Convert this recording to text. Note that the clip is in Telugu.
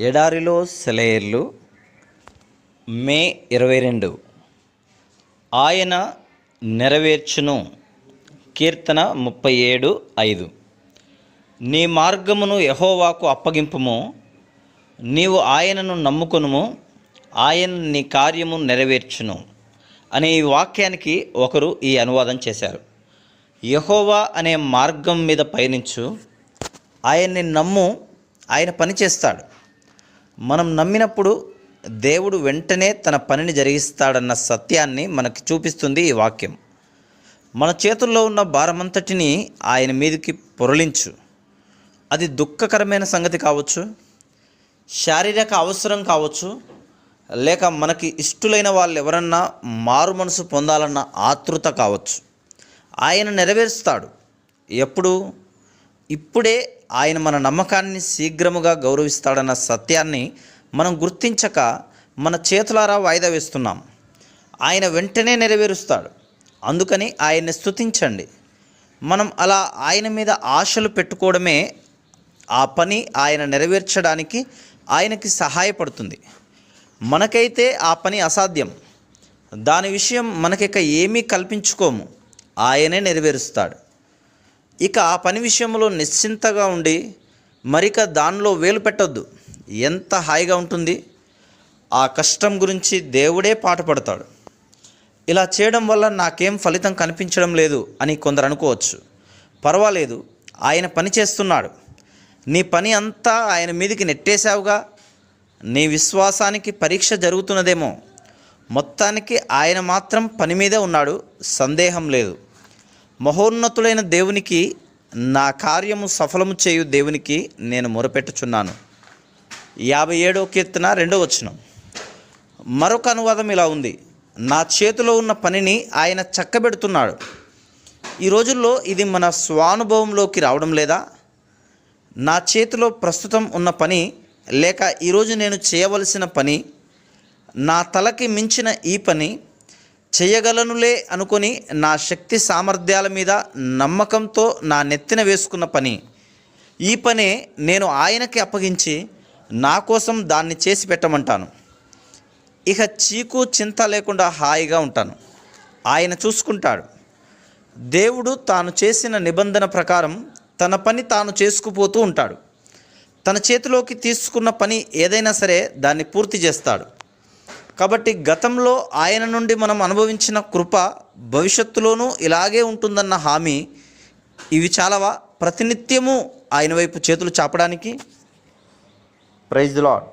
ఎడారిలో సెలయేర్లు మే ఇరవై రెండు. ఆయన నెరవేర్చును. కీర్తన ముప్పై ఏడు ఐదు. నీ మార్గమును యహోవాకు అప్పగింపుము. నీవు ఆయనను నమ్ముకునుము. ఆయన నీ కార్యము నెరవేర్చును. అనే ఈ వాక్యానికి ఒకరు ఈ అనువాదం చేశారు. యహోవా అనే మార్గం మీద పయనించు. ఆయన్ని నమ్ము. ఆయన పని చేస్తాడు. మనం నమ్మినప్పుడు దేవుడు వెంటనే తన పనిని జరిగిస్తాడన్న సత్యాన్ని మనకి చూపిస్తుంది ఈ వాక్యం. మన చేతుల్లో ఉన్న భారమంతటిని ఆయన మీదకి పొరలించు. అది దుఃఖకరమైన సంగతి కావచ్చు శారీరక అవసరం కావచ్చు లేక మనకి ఇష్టలైన వాళ్ళు ఎవరన్నా మారు మనసు పొందాలన్న ఆతృత కావచ్చు. ఆయన నెరవేరుస్తాడు. ఎప్పుడు? ఇప్పుడే ఆయన మన నమ్మకాన్ని శీఘ్రముగా గౌరవిస్తాడన్న సత్యాన్ని మనం గుర్తించక మన చేతులారా వాయిదా వేస్తున్నాం. ఆయన వెంటనే నెరవేరుస్తాడు. అందుకని ఆయన్ని స్తుతించండి. మనం అలా ఆయన మీద ఆశలు పెట్టుకోవడమే ఆ పని ఆయన నెరవేర్చడానికి ఆయనకి సహాయపడుతుంది. మనకైతే ఆ పని అసాధ్యం. దాని విషయం మనకిక ఏమీ కల్పించుకోము. ఆయనే నెరవేరుస్తాడు. ఇక ఆ పని విషయంలో నిశ్చింతగా ఉండి మరిక దానిలో వేలు పెట్టొద్దు. ఎంత హాయిగా ఉంటుంది. ఆ కష్టం గురించి దేవుడే పాటుపడతాడు ఇలా చేయడం వల్ల నాకేం ఫలితం కనిపించడం లేదు అని కొందరు అనుకోవచ్చు. పర్వాలేదు ఆయన పని చేస్తున్నాడు. నీ పని అంతా ఆయన మీదికి నెట్టేశావుగా. నీ విశ్వాసానికి పరీక్ష జరుగుతున్నదేమో. మొత్తానికి ఆయన మాత్రం పని మీదే ఉన్నాడు. సందేహం లేదు. మహోన్నతుడైన దేవునికి నా కార్యము సఫలము చేయు దేవునికి నేను మొరపెట్టుచున్నాను. యాభై ఏడో కీర్తన రెండో వచనం. మరొక అనువాదం ఇలా ఉంది. నా చేతిలో ఉన్న పనిని ఆయన చక్కబెడుతున్నాడు. ఈ రోజుల్లో ఇది మన స్వానుభవంలోకి రావడం లేదా? నా చేతిలో ప్రస్తుతం ఉన్న పని లేక ఈరోజు నేను చేయవలసిన పని నా తలకి మించిన ఈ పని చేయగలనులే అనుకొని నా శక్తి సామర్థ్యాల మీద నమ్మకంతో నా నెత్తిన వేసుకున్న పని. ఈ పనే నేను ఆయనకి అప్పగించి నా కోసం దాన్ని చేసి పెట్టమంటాను. ఇక చీకు చింత లేకుండా హాయిగా ఉంటాను. ఆయన చూసుకుంటాడు. దేవుడు తాను చేసిన నిబంధన ప్రకారం తన పని తాను చేసుకుపోతూ ఉంటాడు. తన చేతిలోకి తీసుకున్న పని ఏదైనా సరే దాన్ని పూర్తి చేస్తాడు. కాబట్టి గతంలో ఆయన నుండి మనం అనుభవించిన కృప భవిష్యత్తులోనూ ఇలాగే ఉంటుందన్న హామీ ఇవి చాలావా? ప్రతినిత్యము ఆయన వైపు చేతులు చాపడానికి. Praise lord